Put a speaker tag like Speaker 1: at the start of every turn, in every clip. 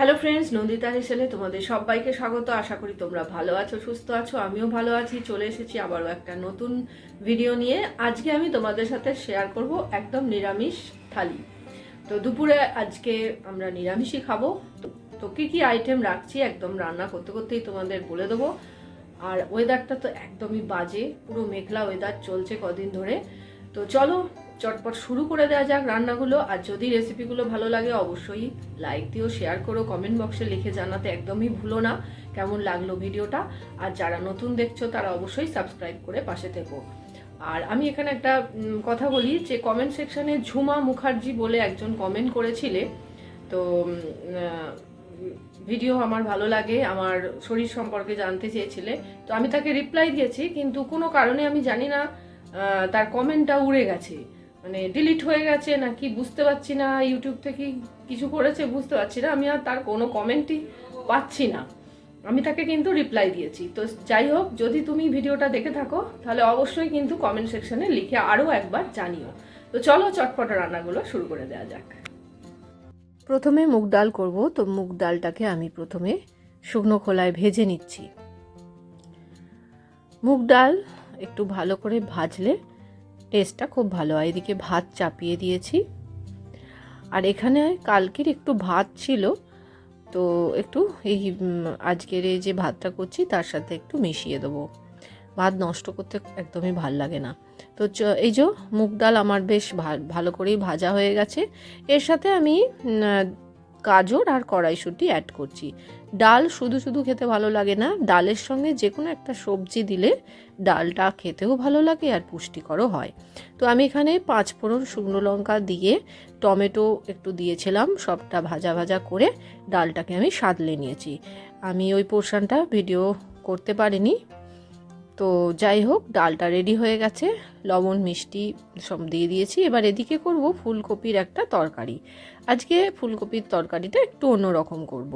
Speaker 1: Hello friends Nandita হেসেলে তোমাদের সবাইকে স্বাগত। আশা করি তোমরা ভালো আছো, সুস্থ আছো, আমিও ভালো আছি। চলে এসেছি আবারও একটা নতুন ভিডিও নিয়ে। আজকে আমি তোমাদের সাথে শেয়ার করব একদম নিরামিষ থালি। তো দুপুরে আজকে আমরা নিরামিষই খাব। তো- কী কী আইটেম রাখছি একদম রান্না করতে করতেই তোমাদের বলে দেবো। আর ওয়েদারটা তো একদমই বাজে, পুরো মেঘলা ওয়েদার চলছে কদিন ধরে। তো চলো চটপট শুরু করে দেওয়া যাক রান্নাগুলো। আর যদি রেসিপিগুলো ভালো লাগে, অবশ্যই লাইক দিও শেয়ার করো কমেন্ট বক্সে লিখে জানাতে একদমই ভুলো না কেমন লাগল ভিডিওটা। আর যারা নতুন দেখছ, তারা অবশ্যই সাবস্ক্রাইব করে পাশে থেকো। আর আমি এখানে একটা কথা বলি যে কমেন্ট সেকশনে ঝুমা মুখার্জি বলে একজন কমেন্ট করেছিলে। তো ভিডিও আমার ভালো লাগে, আমার শরীর সম্পর্কে জানতে চেয়েছিলে। তো আমি তাকে রিপ্লাই দিয়েছি, কিন্তু কোনো কারণে আমি জানি না তার কমেন্টটা উড়ে গেছে। মানে ডিলিট হয়ে গেছে নাকি বুঝতে পারছি না ইউটিউব থেকে কিছু করেছে বুঝতে পারছি না, আমি আর তার কোনো কমেন্টই পাচ্ছি না। আমি তাকে কিন্তু রিপ্লাই দিয়েছি। তো যাই হোক, যদি তুমি ভিডিওটা দেখে থাকো, তাহলে অবশ্যই কিন্তু কমেন্ট সেকশনে লিখে আরও একবার জানিও। তো চলো চটপট রান্নাগুলো শুরু করে দেওয়া যাক। প্রথমে মুগ ডাল করব। তো মুগ ডালটাকে আমি প্রথমে শুকনো খোলায় ভেজে নিচ্ছি। মুগ ডাল একটু ভালো করে ভাজলে টেস্টটা খুব ভালো। হয় এদিকে ভাত চাপিয়ে দিয়েছি। আর এখানে কালকের একটু ভাত ছিল। তো একটু এই আজকের এই যে ভাতটা করছি, তার সাথে একটু মিশিয়ে দেবো। ভাত নষ্ট করতে একদমই ভালো লাগে না। তো এই যে মুগ ডাল আমার বেশ ভালো করেই ভাজা হয়ে গেছে। এর সাথে আমি গাজর আর কড়াইশুঁটি অ্যাড করছি। ডাল শুধু শুধু খেতে ভালো লাগে না, ডালের সঙ্গে যে কোনো একটা সবজি দিলে ডালটা খেতেও ভালো লাগে আর পুষ্টিকরও হয়। তো আমি এখানে পাঁচ ফোড়ন শুকনো লঙ্কা দিয়ে টমেটো একটু দিয়েছিলাম, সবটা ভাজা ভাজা করে ডালটাকে আমি সাদলে নিয়েছি। আমি ওই পোর্শনটা ভিডিও করতে পারিনি। তো যাই হোক, ডালটা রেডি হয়ে গেছে। লবণ, মিষ্টি সব দিয়ে দিয়েছি। এবার এদিকে করব ফুলকপির একটা তরকারি। আজকে ফুলকপির তরকারিটা একটু অন্যরকম করব।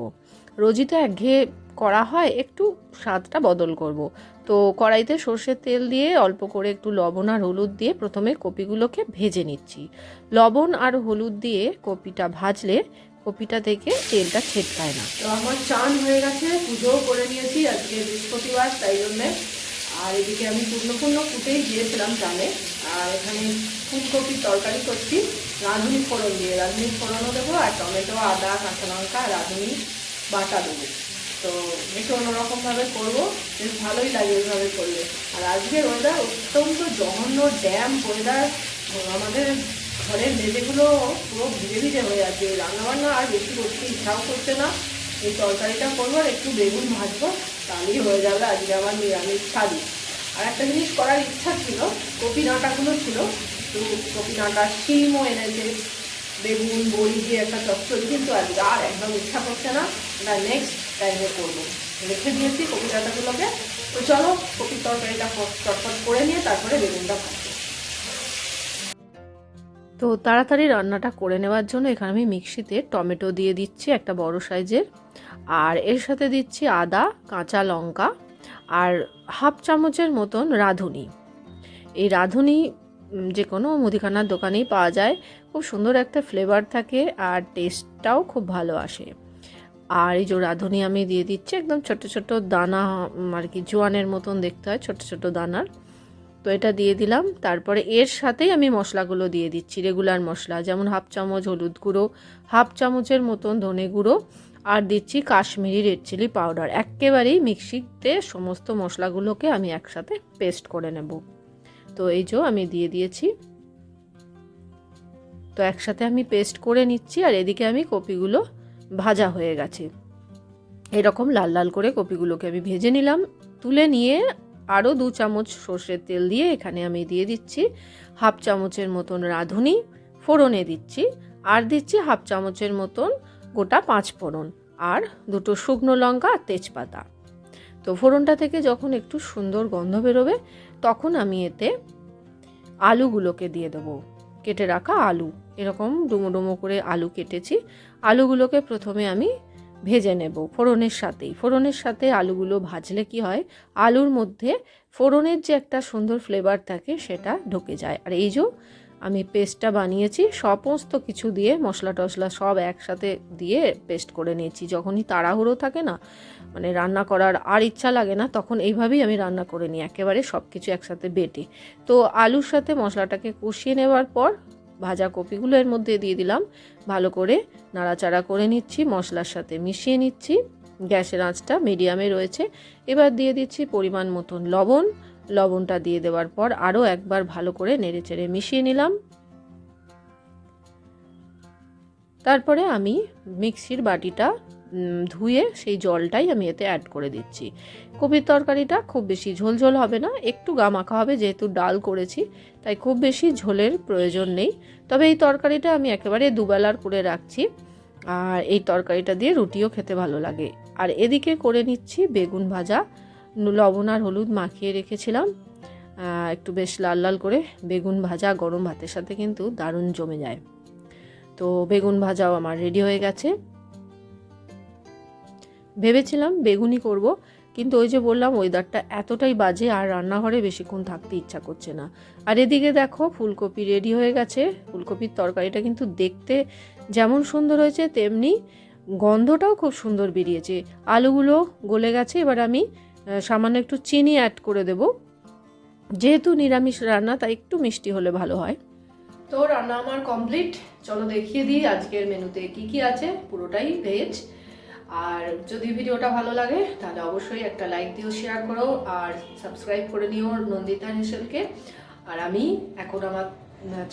Speaker 1: রোজই তো একঘেয়ে করা হয়, একটু স্বাদটা বদল করব। তো কড়াইতে সর্ষের তেল দিয়ে অল্প করে একটু লবণ আর হলুদ দিয়ে প্রথমে কপিগুলোকে ভেজে নিচ্ছি। লবণ আর হলুদ দিয়ে কপিটা ভাজলে কপিটা থেকে তেলটা ছেটকায় না। তো আমার চান হয়ে গেছে, পুজোও করে নিয়েছি। আজকে বৃহস্পতিবার, তাই জন্যে আর এদিকে আমি পূর্ণ পূর্ণ ফুটেই দিয়েছিলাম চালে। আর এখানে ফুলকপির তরকারি করছি, রাঁধুনি ফোড়ন দিয়ে। রাঁধুনি ফোড়নও দেবো আর টমেটো, আদা, কাঁচা লঙ্কা, আর রাঁধুনি বাটা দেবো। তো একটু অন্যরকমভাবে করব, বেশ ভালোই লাগে ওইভাবে করলে। আর আজকের ওয়েদার অত্যন্ত জঘন্য ড্যাম ওয়েদার আমাদের ঘরের মেঝেগুলো পুরো ভিজে ভিজে হয়ে আছে। রান্নাবান্না আর বেশি করতে ইচ্ছাও করছে না। এই তরকারিটা করব আর একটু বেগুন ভাজবো। তাহলেই হয়ে যাবে, আজকে আমার নিরামিষ থালি। আর একটা জিনিস করার ইচ্ছা ছিল, কপি ডাঁটাগুলো ছিল, তো কপি ডাঁটা শিমও এনেছে, বেগুন, বড়ি দিয়ে একটা চচ্চড়ি, কিন্তু আজকে আর একদম ইচ্ছা করছে না এটা নেক্সট টাইমে করব। রেখে দিয়েছি কপি ডাঁটাগুলোকে, তো চলো কপির তরকারিটা চটপট করে নিয়ে তারপরে বেগুনটা ভাজবো। তো তাড়াতাড়ি রান্নাটা করে নেওয়ার জন্য এখানে আমি মিক্সিতে টমেটো দিয়ে দিচ্ছি একটা বড় সাইজের আর এর সাথে দিচ্ছি আদা, কাঁচা লঙ্কা আর হাফ চামচের মতন রাঁধুনি। এই রাঁধুনি যে কোনো মুদিখানার দোকানেই পাওয়া যায়। খুব সুন্দর একটা ফ্লেভার থাকে আর টেস্টটাও খুব ভালো আসে। আর এই যে রাঁধুনি আমি দিয়ে দিচ্ছি, একদম ছোট ছোট দানা আর কি জোয়ানের মতন দেখতে হয়, ছোট ছোট দানার। তো এটা দিয়ে দিলাম। তারপরে এর সাথেই আমি মশলাগুলো দিয়ে দিচ্ছি রেগুলার মশলা, যেমন হাফ চামচ হলুদ গুঁড়ো, হাফ চামচের মতন ধনে গুঁড়ো আর দিচ্ছি কাশ্মীরি রেড চিলি পাউডার। একেবারেই মিক্সিতে সমস্ত মশলাগুলোকে আমি একসাথে পেস্ট করে নেব। তো এই যে আমি দিয়ে দিয়েছি। তো একসাথে আমি পেস্ট করে নিচ্ছি আর এদিকে আমি কপিগুলো ভাজা হয়ে গেছে। এরকম লাল লাল করে কপিগুলোকে আমি ভেজে নিলাম। তুলে নিয়ে আরও দু চামচ সর্ষের তেল দিয়ে এখানে আমি দিয়ে দিচ্ছি হাফ চামচের মতন রাঁধুনি। ফোড়নে দিচ্ছি। আর দিচ্ছি হাফ চামচের মতন গোটা পাঁচ ফোড়ন আর দুটো শুকনো লঙ্কা আর তেজপাতা। তো ফোড়নটা থেকে যখন একটু সুন্দর গন্ধ বেরোবে, তখন আমি এতে আলুগুলোকে দিয়ে দেবো। কেটে রাখা আলু। এরকম ডুমো ডুমো করে আলু কেটেছি। আলুগুলোকে প্রথমে আমি ভেজে নেব ফোড়নের সাথেই। ফোড়নের সাথে আলুগুলো ভাজলে কি হয়, আলুর মধ্যে ফোড়নের যে একটা সুন্দর ফ্লেভার থাকে সেটা ঢুকে যায়। আর এই যে আমি পেস্টটা বানিয়েছি, সমস্ত কিছু দিয়ে মশলা টশলা সব একসাথে দিয়ে পেস্ট করে নিয়েছি। যখনই তাড়াহুড়ো থাকে না মানে রান্না করার আর ইচ্ছা লাগে না, তখন এইভাবেই আমি রান্না করে নিই, একেবারে সব কিছু একসাথে বেটে। তো আলুর সাথে মশলাটাকে কষিয়ে নেওয়ার পর ভাজা কপিগুলো এর মধ্যে দিয়ে দিলাম, ভালো করে নাড়াচাড়া করে নিচ্ছি, মশলার সাথে মিশিয়ে নিচ্ছি, গ্যাসের আঁচটা মিডিয়ামে রয়েছে। এবার দিয়ে দিচ্ছি পরিমাণ মতন লবণ লবণটা দিয়ে দেওয়ার পর আরও একবার ভালো করে নেড়ে চেড়ে মিশিয়ে নিলাম। তারপরে আমি মিক্সির বাটিটা ধুয়ে সেই জলটাই আমি এতে অ্যাড করে দিচ্ছি। কপির তরকারিটা খুব বেশি ঝোল ঝোল হবে না, একটু গা মাখা হবে যেহেতু ডাল করেছি, তাই খুব বেশি ঝোলের প্রয়োজন নেই। তবে এই তরকারিটা আমি একেবারে দুবেলার করে রাখছি, আর এই তরকারিটা দিয়ে রুটিও খেতে ভালো লাগে। আর এদিকে করে নিচ্ছি বেগুন ভাজা লবণ আর হলুদ মাখিয়ে রেখেছিলাম। একটু বেশ লাল লাল করে। বেগুন ভাজা গরম ভাতের সাথে কিন্তু দারুণ জমে যায়। তো বেগুন ভাজাও আমার রেডি হয়ে গেছে। ভেবেছিলাম বেগুনি করব, কিন্তু ওই যে বললাম ওয়েদারটা এতটাই বাজে আর রান্নাঘরে বেশিক্ষণ থাকতে ইচ্ছা করছে না। আর এদিকে দেখো ফুলকপি রেডি হয়ে গেছে। ফুলকপির তরকারিটা কিন্তু দেখতে যেমন সুন্দর হয়েছে, তেমনি গন্ধটাও খুব সুন্দর বেরিয়েছে। আলুগুলো গলে গেছে, এবার আমি সামান্য একটু চিনি অ্যাড করে দেব। যেহেতু নিরামিষ রান্না, তাই একটু মিষ্টি হলে ভালো হয়। তো রান্না আমার কমপ্লিট চলো দেখিয়ে দিই আজকের মেনুতে কি কি আছে। পুরোটাই ভেজ আর যদি ভিডিওটা ভালো লাগে, তাহলে অবশ্যই একটা লাইক দিও শেয়ার করো, আর সাবস্ক্রাইব করে নিও নন্দিতা হেসেলকে আর আমি এখন আমার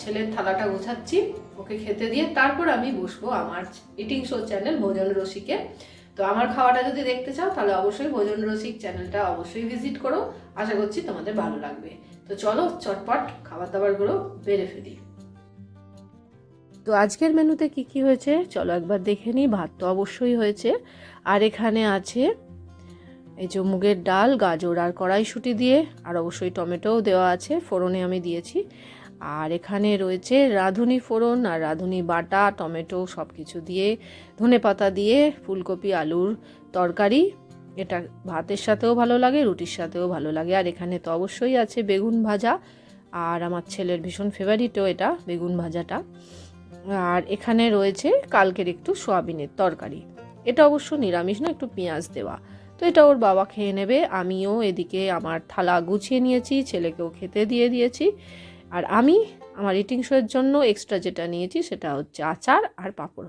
Speaker 1: ছেলের থালাটা গোছাচ্ছি, ওকে খেতে দিয়ে তারপর আমি বসবো আমার ইটিং শো চ্যানেল ভোজন রসিকে তো আমার খাওয়াটা যদি দেখতে চাও, তাহলে অবশ্যই ভোজন রসিক চ্যানেলটা অবশ্যই ভিজিট করো। আশা করছি তোমাদের ভালো লাগবে। তো চলো, চটপট খাবার দাবারগুলো বেড়ে ফেলি। তো আজকের মেনুতে কি কি হয়েছে? চলো একবার দেখে নিই, ভাত তো অবশ্যই হয়েছে। আর এখানে আছে এই যে মুগের ডাল, গাজর আর কড়াইশুটি দিয়ে, আর অবশ্যই টমেটোও দেওয়া আছে, ফোড়নে আমি দিয়েছি। আর এখানে রয়েছে রাঁধুনি ফোড়ন আর রাঁধুনি বাটা, টমেটো সব কিছু দিয়ে, ধনে পাতা দিয়ে, ফুলকপি, আলুর তরকারি। এটা ভাতের সাথেও ভালো লাগে, রুটির সাথেও ভালো লাগে। আর এখানে তো অবশ্যই আছে বেগুন ভাজা। আর আমার ছেলের ভীষণ ফেভারিটও এটা, বেগুন ভাজাটা। আর এখানে রয়েছে কালকের একটু সোয়াবিনের তরকারি। এটা অবশ্য নিরামিষ না, একটু পেঁয়াজ দেওয়া। তো এটা ওর বাবা খেয়ে নেবে, আমিও এদিকে আমার থালা গুছিয়ে নিয়েছি, ছেলেকেও খেতে দিয়ে দিয়েছি। আর আমি আমার ইটিং শোয়ের জন্য এক্সট্রা যেটা নিয়েছি সেটা হচ্ছে আচার আর পাঁপড়।